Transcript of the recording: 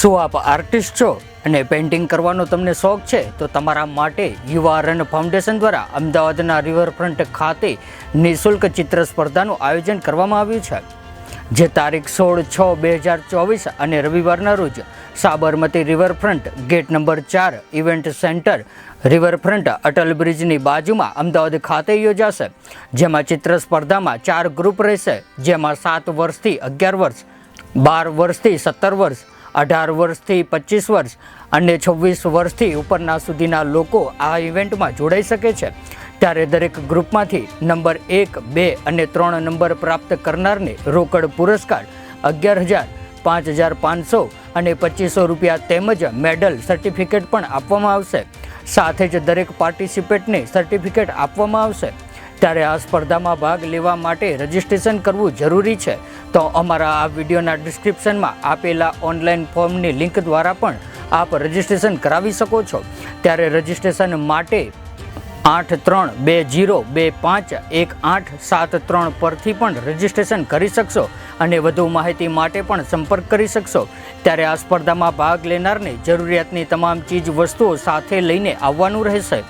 શું આપ આર્ટિસ્ટ છો અને પેઇન્ટિંગ કરવાનો તમને શોખ છે? તો તમારા માટે યુવા રન ફાઉન્ડેશન દ્વારા અમદાવાદના રિવરફ્રન્ટ ખાતે નિઃશુલ્ક ચિત્ર સ્પર્ધાનું આયોજન કરવામાં આવ્યું છે. જે તારીખ સોળ છ બે હજાર ચોવીસ અને રવિવારના રોજ સાબરમતી રિવરફ્રન્ટ ગેટ નંબર ચાર ઇવેન્ટ સેન્ટર રિવરફ્રન્ટ અટલ બ્રિજની બાજુમાં અમદાવાદ ખાતે યોજાશે. જેમાં ચિત્ર સ્પર્ધામાં ચાર ગ્રુપ રહેશે. જેમાં સાત વર્ષથી અગિયાર વર્ષ, બાર વર્ષથી સત્તર વર્ષ અઢાર વર્ષથી પચીસ વર્ષ અને છવ્વીસ વર્ષથી ઉપરના સુધીના લોકો આ ઇવેન્ટમાં જોડાઈ શકે છે. ત્યારે દરેક ગ્રુપમાંથી નંબર એક, બે અને ત્રણ નંબર પ્રાપ્ત કરનારને રોકડ પુરસ્કાર અગિયાર હજાર, પાંચ હજાર પાંચસો અને પચીસો રૂપિયા તેમજ મેડલ સર્ટિફિકેટ પણ આપવામાં આવશે. સાથે જ દરેક પાર્ટિસિપેટને સર્ટિફિકેટ આપવામાં આવશે. ત્યારે આ સ્પર્ધામાં ભાગ લેવા માટે રજિસ્ટ્રેશન કરવું જરૂરી છે. તો અમારા આ વિડીયોના ડિસ્ક્રિપ્શનમાં આપેલા ઓનલાઈન ફોર્મની લિંક દ્વારા પણ આપ રજિસ્ટ્રેશન કરાવી શકો છો. ત્યારે રજિસ્ટ્રેશન માટે આઠ ત્રણ બે જીરો બે પાંચ એક આઠ સાત ત્રણ પરથી પણ રજિસ્ટ્રેશન કરી શકશો અને વધુ માહિતી માટે પણ સંપર્ક કરી શકશો. ત્યારે આ સ્પર્ધામાં ભાગ લેનારને જરૂરિયાતની તમામ ચીજ વસ્તુઓ સાથે લઈને આવવાનું રહેશે.